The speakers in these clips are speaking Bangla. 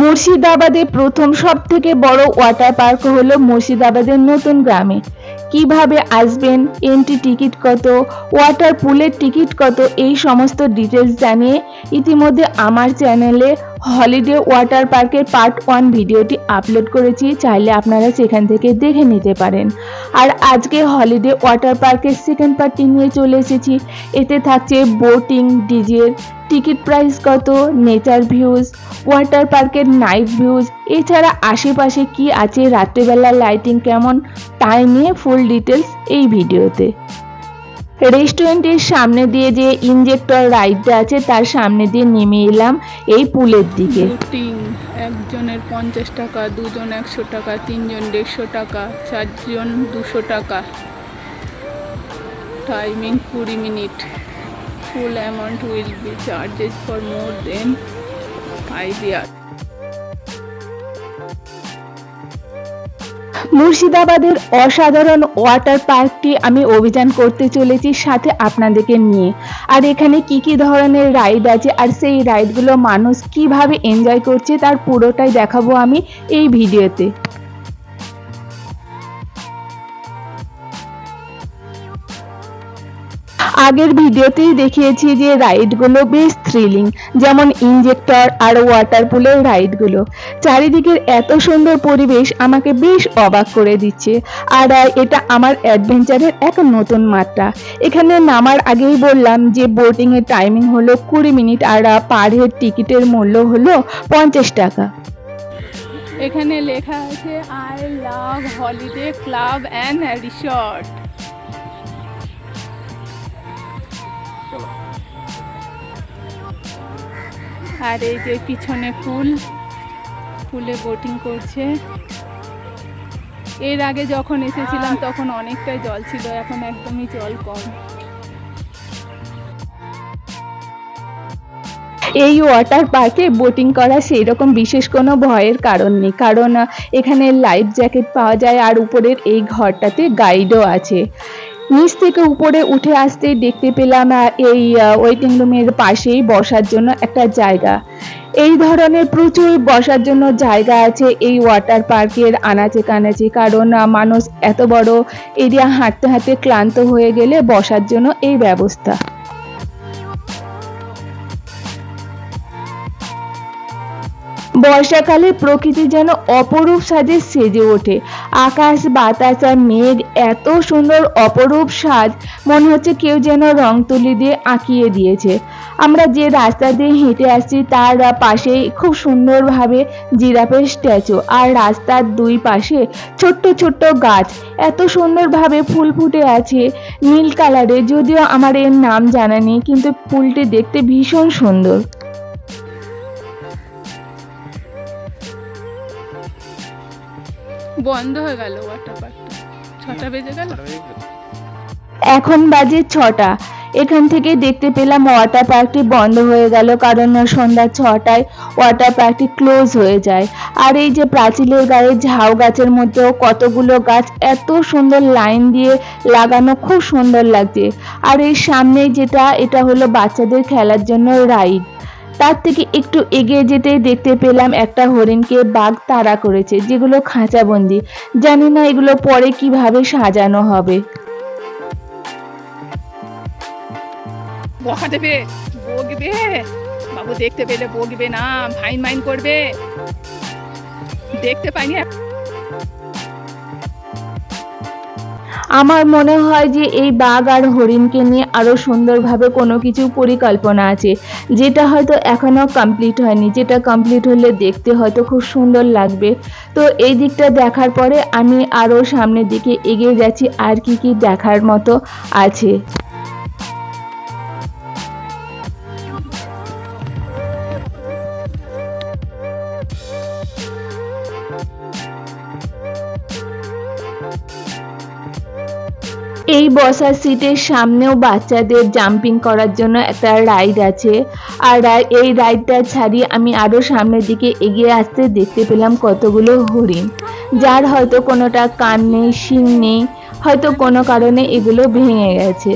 মুর্শিদাবাদে প্রথম সব থেকে বড় ওয়াটার পার্ক হলো মুর্শিদাবাদের নতুন গ্রামে। কীভাবে আসবেন? এন্ট্রি টিকিট কত? ওয়াটার পুলের টিকিট কত? এই সমস্ত ডিটেলস জানিয়ে ইতিমধ্যে আমার চ্যানেলে হলিডে ওয়াটার পার্কের পার্ট ওয়ান ভিডিওটি আপলোড করেছি, চাইলে আপনারা সেখান থেকে দেখে নিতে পারেন। আর আজকে হলিডে ওয়াটার পার্কের সেকেন্ড পার্টটি নিয়ে চলে এসেছি। এতে থাকছে বোটিং ডিজের টিকিট প্রাইস কত নেচার ভিউজ ওয়াটার পার্কের নাইট ভিউজ এছাড়া আশেপাশে কি আছে রাত্রেবেলা লাইটিং কেমন তাই নিয়ে ফুল ডিটেলস এই ভিডিওতে। রেস্টুরেন্টের সামনে দিয়ে যে ইনজেক্টর রাইডটা আছে, তার সামনে দিয়ে নেমে এলাম এই পুলের দিকে। একজনের পঞ্চাশ টাকা, দুজন একশো টাকা, তিনজন দেড়শো টাকা, চারজন দুশো টাকা। টাইমিং কুড়ি minute. Full amount will be charges for more than five মুর্শিদাবাদের অসাধারণ ওয়াটার পার্কটি আমি অভিযান করতে চলেছি সাথে আপনাদেরকে নিয়ে। আর এখানে কি কি ধরনের রাইড আছে আর সেই রাইডগুলো মানুষ কীভাবে এনজয় করছে তার পুরোটাই দেখাবো আমি এই ভিডিওতে। আগের ভিডিওতেই দেখিয়েছি যে রাইডগুলো বেশ থ্রিলিং যেমন ইনজেক্টর আর ওয়াটার পুলের রাইডগুলো। চারিদিকের এত সুন্দর পরিবেশ আমাকে বেশ অবাক করে দিচ্ছে। আর এটা আমার অ্যাডভেঞ্চারের এক নতুন মাত্রা। এখানে নামার আগেই বললাম যে বোটিংয়ের টাইমিং হলো কুড়ি মিনিট আর পার হেড টিকিটের মূল্য হলো পঞ্চাশ টাকা। এখানে লেখা আছে I love holiday club and resort আর এই যে পিছনে পুল পুলে বোটিং করছে। এর আগে যখন এসেছিলাম তখন অনেকটাই জল ছিল, এখন একদমই জল কম। এই ওয়াটার পার্কে বোটিং করা সেই রকম বিশেষ কোনো ভয়ের কারণ নেই, কারণ এখানে লাইফ জ্যাকেট পাওয়া যায় আর উপরের এই ঘরটাতে গাইডও আছে। নিচ থেকে উপরে উঠে আসতে দেখতে পেলাম এই ওয়েটিং রুমের পাশেই বসার জন্য একটা জায়গা। এই ধরনের প্রচুর বসার জন্য জায়গা আছে এই ওয়াটার পার্কের আনাচে কানাচে, কারণ মানুষ এত বড় এরিয়া হাঁটতে হাঁটতে ক্লান্ত হয়ে গেলে বসার জন্য এই ব্যবস্থা। বর্ষাকালে প্রকৃতি যেন অপরূপ সাজে সেজে ওঠে। আকাশ, বাতাস আর মেঘ এত সুন্দর অপরূপ সাজ, মনে হচ্ছে কেউ যেন রং তুলি দিয়ে আঁকিয়ে দিয়েছে। আমরা যে রাস্তা দিয়ে হেঁটে আসছি, তার পাশেই খুব সুন্দরভাবে জিরাফের স্ট্যাচু আর রাস্তার দুই পাশে ছোট্ট ছোট্ট গাছ। এত সুন্দরভাবে ফুল ফুটে আছে, নীল কালারে যদিও আমার এর নাম জানা নেই, কিন্তু ফুলটি দেখতে ভীষণ সুন্দর। বন্ধ হয়ে গেল ওয়াটার পার্কটা ছটা বেজে গেল। এখন বাজে ছটা। এখান থেকে দেখতে পেলাম ওয়াটার পার্কটি বন্ধ হয়ে গেল কারণ সন্ধ্যা ছটায় ওয়াটার পার্কটি ক্লোজ হয়ে যায়। আর এই যে প্রাচীলের গায়ে ঝাউ গাছের মধ্যেও কতগুলো গাছ এত সুন্দর লাইন দিয়ে লাগানো খুব সুন্দর লাগছে। আর এই সামনে যেটা এটা হলো বাচ্চাদের খেলার জন্য রাইড তার থেকে একটু এগিয়ে যেতেই দেখতে পেলাম একটা হরিণকে বাঘ তাড়া করেছে, যেগুলো খাঁচাবন্দি। জানি না এগুলো পরে কীভাবে সাজানো হবে। বকা দেবে বকবে বাবু দেখতে পেলে বকবে না ভাইন মাইন করবে। দেখতে পাইনি আমার মনে হয় যে এই বাঘ আর হরিণকে নিয়ে আরও সুন্দরভাবে কোনো কিছু পরিকল্পনা আছে, যেটা হয়তো এখনও কমপ্লিট হয়নি। যেটা কমপ্লিট হলে দেখতে হয়তো খুব সুন্দর লাগবে। তো এই দিকটা দেখার পরে আমি আরও সামনের দিকে এগিয়ে যাচ্ছি, আর কি কি দেখার মতো আছে। বসার সিটের সামনেও বাচ্চাদের জাম্পিং করার জন্য একটা রাইড আছে। আর এই রাইডটা ছাড়িয়ে আমি আরও সামনের দিকে এগিয়ে আসতে দেখতে পেলাম কতগুলো হরিণ। যার হয়তো কোনোটা কান নেই, শিং নেই, হয়তো কোনো কারণে এগুলো ভেঙে গেছে।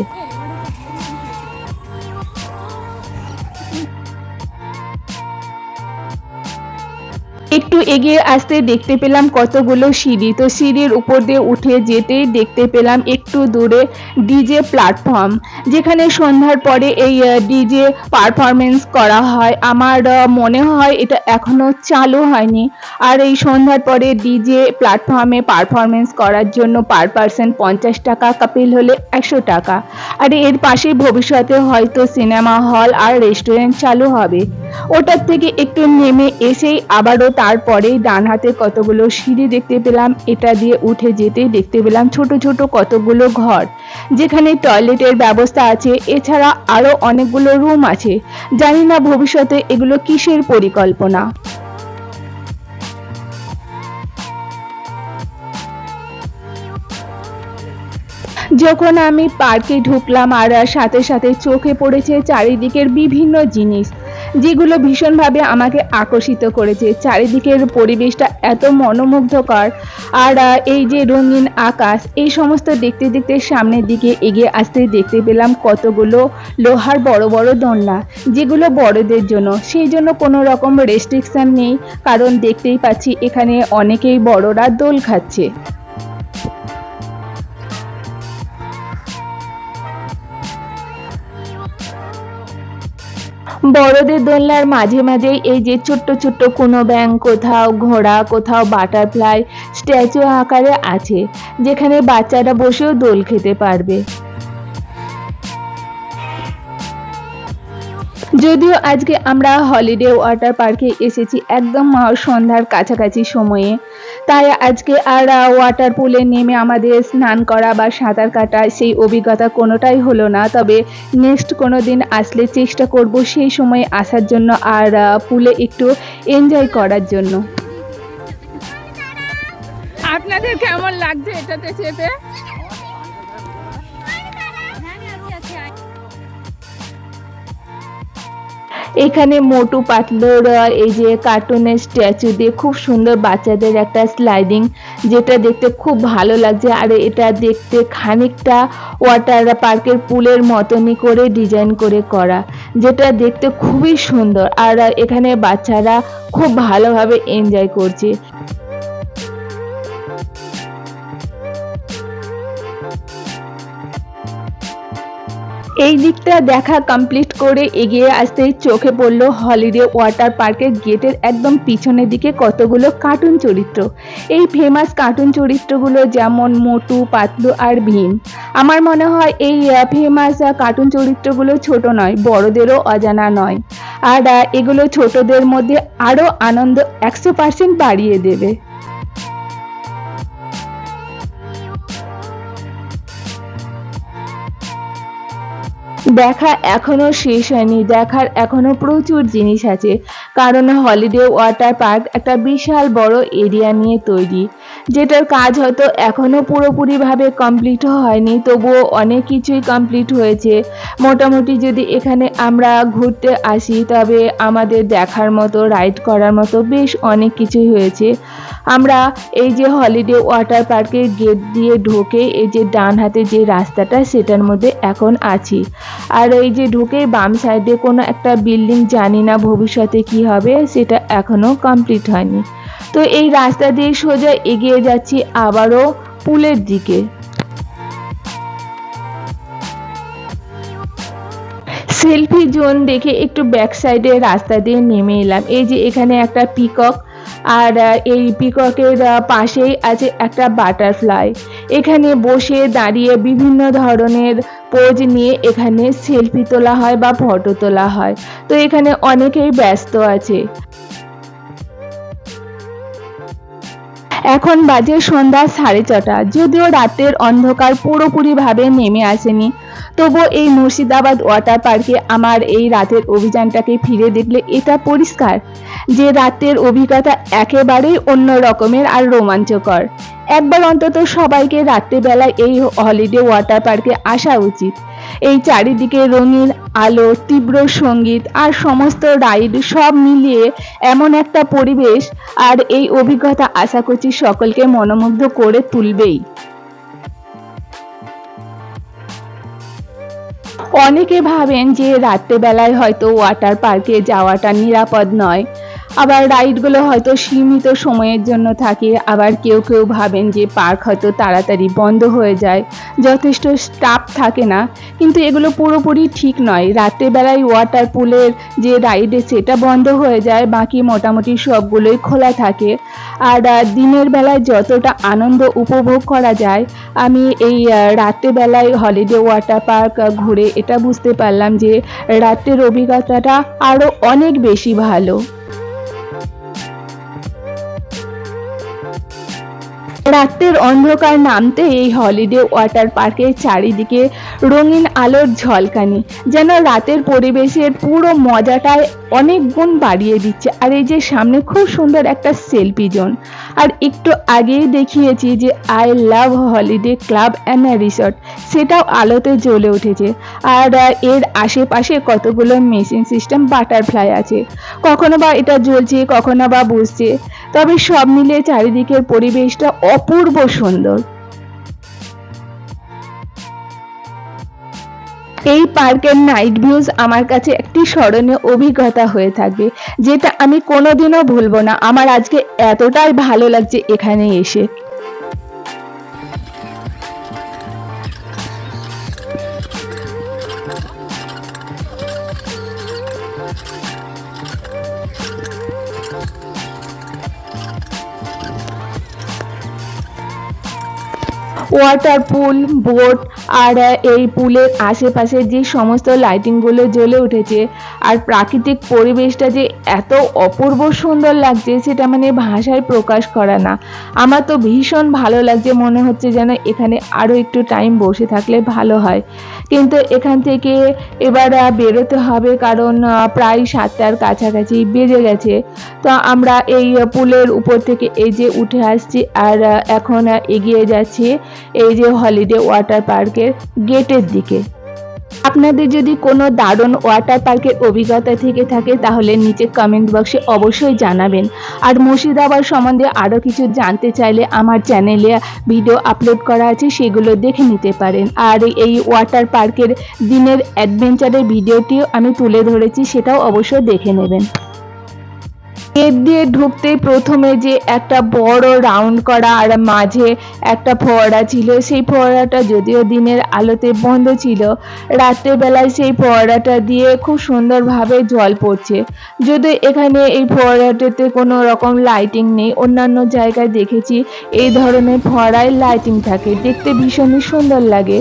একটু এগিয়ে আসতে দেখতে পেলাম কতগুলো সিঁড়ি। তো সিঁড়ির উপর দিয়ে উঠে যেতেই দেখতে পেলাম একটু দূরে ডিজে প্ল্যাটফর্ম, যেখানে সন্ধ্যার পরে এই ডিজে পারফরমেন্স করা হয়। আমার মনে হয় এটা এখনও চালু হয়নি। আর এই সন্ধ্যার পরে ডিজে প্ল্যাটফর্মে পারফরমেন্স করার জন্য পার পার্সন পঞ্চাশ টাকা, কাপিল হলে একশো টাকা। আর এর পাশে ভবিষ্যতে হয়তো সিনেমা হল আর রেস্টুরেন্ট চালু হবে। ওটার থেকে একটু নেমে এসেই আবারও তারপরেই ডান হাতে কতগুলো সিঁড়ি দেখতে পেলাম, এটা দিয়ে উঠে যেতেই দেখতে পেলাম ছোট ছোট কতগুলো ঘর, যেখানে টয়লেটের ব্যবস্থা আছে, এছাড়া আরও অনেকগুলো রুম আছে। জানি না ভবিষ্যতে এগুলো কিসের পরিকল্পনা। যখন আমি পার্কে ঢুকলাম আর সাথে সাথে চোখে পড়েছে চারিদিকের বিভিন্ন জিনিস। যেগুলো ভীষণভাবে আমাকে আকর্ষিত করেছে। চারিদিকের পরিবেশটা এত মনোমুগ্ধকর। আর এই যে রঙিন আকাশ, এই সমস্ত দেখতে দেখতে সামনের দিকে এগিয়ে আসতে দেখতে পেলাম কতগুলো লোহার বড় বড় দোলনা, যেগুলো বড়দের জন্য। সেই জন্য কোনো রকম রেস্ট্রিকশন নেই, কারণ দেখতেই পাচ্ছি এখানে অনেকেই বড়রা দোল খাচ্ছে। বড়দের দোলনার মাঝে মাঝেই এই যে ছোট্ট ছোট্ট কোনো ব্যাং কোথাও ঘোড়া, কোথাও বাটারফ্লাই স্ট্যাচু আকারে আছে, যেখানে বাচ্চারা বসেও দোল খেতে পারবে। যদিও আজকে আমরা হলিডে ওয়াটার পার্কে এসেছি একদম সন্ধ্যার কাছাকাছি সময়ে তাই আজকে আর ওয়াটার পুলে নেমে আমাদের স্নান করা বা সাঁতার কাটা সেই অভিজ্ঞতা কোনোটাই হলো না। তবে নেক্সট কোনো দিন আসলে চেষ্টা করব সেই সময় আসার জন্য আর পুলে একটু এনজয় করার জন্য। আপনাদের কেমন লাগছে এটাতে চেপে? এখানে মোটু পাতলোর এই যে কার্টুনের স্ট্যাচু দিয়ে খুব সুন্দর বাচ্চাদের একটা স্লাইডিং যেটা দেখতে খুব ভালো লাগছে। আর এটা দেখতে খানিকটা ওয়াটার পার্কের পুলের মতনই করে ডিজাইন করে করা, যেটা দেখতে খুবই সুন্দর। আর এখানে বাচ্চারা খুব ভালোভাবে এনজয় করছে। এই দিকটা দেখা কমপ্লিট করে এগিয়ে আসতেই চোখে পড়ল হলিডে ওয়াটার পার্কের গেটের একদম পিছনের দিকে কতগুলো কার্টুন চরিত্র। এই ফেমাস কার্টুন চরিত্রগুলো যেমন মোটু, পাতলু আর ভীম। আমার মনে হয় এই ফেমাস কার্টুন চরিত্রগুলো ছোট নয়, বড়দেরও অজানা নয়। আর এগুলো ছোটদের মধ্যে আরও আনন্দ একশো পার্সেন্ট বাড়িয়ে দেবে। দেখা এখনও শেষ হয়নি দেখার এখনও প্রচুর জিনিস আছে। কারণ হলিডে ওয়াটার পার্ক একটা বিশাল বড় এরিয়া নিয়ে তৈরি, যেটার কাজ হয়তো এখনও পুরোপুরিভাবে কমপ্লিট হয়নি, তবুও অনেক কিছুই কমপ্লিট হয়েছে। মোটামুটি যদি এখানে আমরা ঘুরতে আসি, তবে আমাদের দেখার মতো, রাইড করার মতো বেশ অনেক কিছুই হয়েছে। আমরা এই যে হলিডে ওয়াটার পার্কের গেট দিয়ে ঢোকে, এই যে ডান হাতে যে রাস্তাটা, সেটার মধ্যে এখন আছি। আর এই যে ঢুকে বাম সাইডে কোনো একটা বিল্ডিং, জানি না ভবিষ্যতে কি হবে সেটা এখনও কমপ্লিট হয়নি। তো এই রাস্তা দিয়ে সোজা এগিয়ে যাচ্ছি আবারও পুলের দিকে। সেলফি জোন দেখে একটু ব্যাক সাইডে রাস্তা দিয়ে নেমে এলাম। এই যে এখানে একটা পিকক আর এই পিককের পাশেই আছে একটা বাটারফ্লাই এখানে বসে দাঁড়িয়ে বিভিন্ন ধরনের পোজ নিয়ে এখানে সেলফি তোলা হয় বা ফটো তোলা হয়। তো এখানে অনেকেই ব্যস্ত আছে। এখন বাজে সন্ধ্যা সাড়ে ছটা। যদিও রাতের অন্ধকার পুরোপুরিভাবে নেমে আসেনি। তবুও এই মুর্শিদাবাদ ওয়াটার পার্কে আমার এই রাতের অভিযানটাকে ফিরে দেখলে এটা পরিষ্কার যে রাতের অভিজ্ঞতা একেবারেই অন্য রকমের আর রোমাঞ্চকর। একবার অন্তত সবাইকে রাত্রেবেলায় এই হলিডে ওয়াটার পার্কে আসা উচিত। এই চারিদিকে রঙিন আলো, তীব্র সংগীত আর সমস্ত রাইড সব মিলিয়ে এমন একটা পরিবেশ আর এই অভিজ্ঞতা আশা করছি সকলকে মনোমুগ্ধ করে তুলবেই। অনেকে ভাবেন যে রাত্রেবেলায় হয়তো ওয়াটার পার্কে যাওয়াটা নিরাপদ নয়। আবার রাইডগুলো হয়তো সীমিত সময়ের জন্য থাকে। আবার কেউ কেউ ভাবেন যে পার্ক হয়তো তাড়াতাড়ি বন্ধ হয়ে যায়। যথেষ্ট স্টাফ থাকে না। কিন্তু এগুলো পুরোপুরি ঠিক নয়। রাত্রেবেলায় ওয়াটার পুলের যে রাইডে সেটা বন্ধ হয়ে যায়। বাকি মোটামুটি সবগুলোই খোলা থাকে। আর দিনের বেলায় যতটা আনন্দ উপভোগ করা যায়, আমি এই রাত্রেবেলায় হলিডে ওয়াটার পার্ক ঘুরে এটা বুঝতে পারলাম যে রাত্রের অভিজ্ঞতাটা আরও অনেক বেশি ভালো। রাতের অন্ধকার নামতে এই হলিডে ওয়াটার পার্কের চারিদিকে রঙিন আলোর ঝলকানি, যেন রাতের পরিবেশের পুরো মজাটাই অনেক গুণ বাড়িয়ে দিচ্ছে। আর এই যে সামনে খুব সুন্দর একটা সেলফি জোন। আর একটু আগেই দেখিয়েছি যে I love holiday club and resort, সেটাও আলোতে জ্বলে উঠেছে। আর এর আশেপাশে কতগুলো মেশিন সিস্টেম বাটারফ্লাই আছে। কখনো বা এটা জ্বলছে, কখনো বা বুঝছে। তবে সব মিলিয়ে চারিদিকের পরিবেশটা অপূর্ব সুন্দর। এই পার্কের নাইট ভিউজ আমার কাছে একটি স্মরণীয় অভিজ্ঞতা হয়ে থাকবে যেটা আমি কোনোদিনও ভুলবো না। আমার আজকে এতটাই ভালো লাগছে এখানে এসে। ওয়াটার পুল বোট আর এই পুলের আশেপাশে যে সমস্ত লাইটিংগুলো জ্বলে উঠেছে আর প্রাকৃতিক পরিবেশটা যে এত অপূর্ব সুন্দর লাগছে, সেটা মানে ভাষায় প্রকাশ করা না। আমার তো ভীষণ ভালো লাগছে, মনে হচ্ছে যেন এখানে আরও একটু টাইম বসে থাকলে ভালো হয়। কিন্তু এখান থেকে এবার বেরোতে হবে, কারণ প্রায় সাতটার কাছাকাছি বেজে গেছে। তো আমরা এই পুলের উপর থেকে এই যে উঠে আসছি, আর এখন এগিয়ে যাচ্ছি এই যে হলিডে ওয়াটার পার্কের গেটের দিকে। আপনাদের যদি কোনো দারুণ ওয়াটার পার্কের অভিজ্ঞতা থেকে থাকে, তাহলে নিচে কমেন্ট বক্সে অবশ্যই জানাবেন। আর মুর্শিদাবাদ সম্বন্ধে আরও কিছু জানতে চাইলে আমার চ্যানেলে ভিডিও আপলোড করা আছে, সেগুলো দেখে নিতে পারেন। আর এই ওয়াটার পার্কের দিনের অ্যাডভেঞ্চারের ভিডিওটিও আমি তুলে ধরেছি, সেটাও অবশ্যই দেখে নেবেন। গেট দিয়ে ঢুকতে প্রথমে যে একটা বড় রাউন্ড করা আর মাঝে একটা ফোয়ারা ছিল, সেই ফোয়ারাটা যদিও দিনের আলোতে বন্ধ ছিল, রাত্রেবেলায় সেই ফোয়ারাটা দিয়ে খুব সুন্দরভাবে জল পড়ছে। যদিও এখানে এই ফোয়ারাটাতে কোনো রকম লাইটিং নেই, অন্যান্য জায়গায় দেখেছি এই ধরনের ফোয়ারায় লাইটিং থাকে, দেখতে ভীষণই সুন্দর লাগে।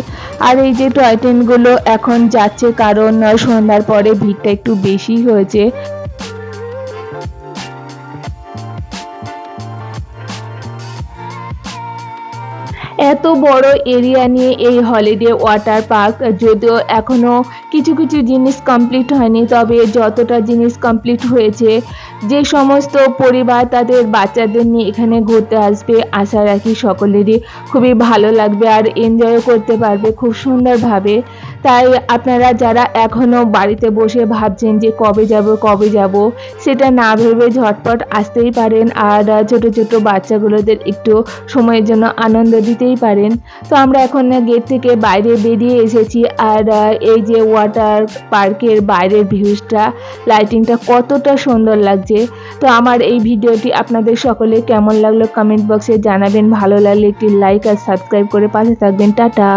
আর এই যে টয় ট্রেনগুলো এখন যাচ্ছে কারণ সন্ধ্যার পরে ভিড়টা একটু বেশি হয়েছে। এত বড় এরিয়া নিয়ে এই হলিডে ওয়াটার পার্ক যদিও এখনও কিছু কিছু জিনিস কমপ্লিট হয়নি, তবে যতটা জিনিস কমপ্লিট হয়েছে, যে সমস্ত পরিবার তাদের বাচ্চাদের নিয়ে এখানে ঘুরতে আসবে, আশা রাখি সকলেরই খুবই ভালো লাগবে আর এনজয়ও করতে পারবে খুব সুন্দরভাবে। তাই আপনারা যারা এখনও বাড়িতে বসে ভাবছেন যে কবে যাব কবে যাব, সেটা না ভেবে ঝটপট আসতেই পারেন আর ছোট ছোট বাচ্চাগুলোদের একটু সময়ের জন্য আনন্দ দিতেই পারেন। তো আমরা এখন গেট থেকে বাইরে বেরিয়ে এসেছি আর এই যে ওয়াটার পার্কের বাইরের ভিউজটা, লাইটিংটা কতটা সুন্দর লাগছে। তো আমার এই ভিডিওটি আপনাদের সকলে কেমন লাগল কমেন্ট বক্সে জানাবেন। ভালো লাগলে একটি লাইক আর সাবস্ক্রাইব করে পাশে থাকবেন। টাটা!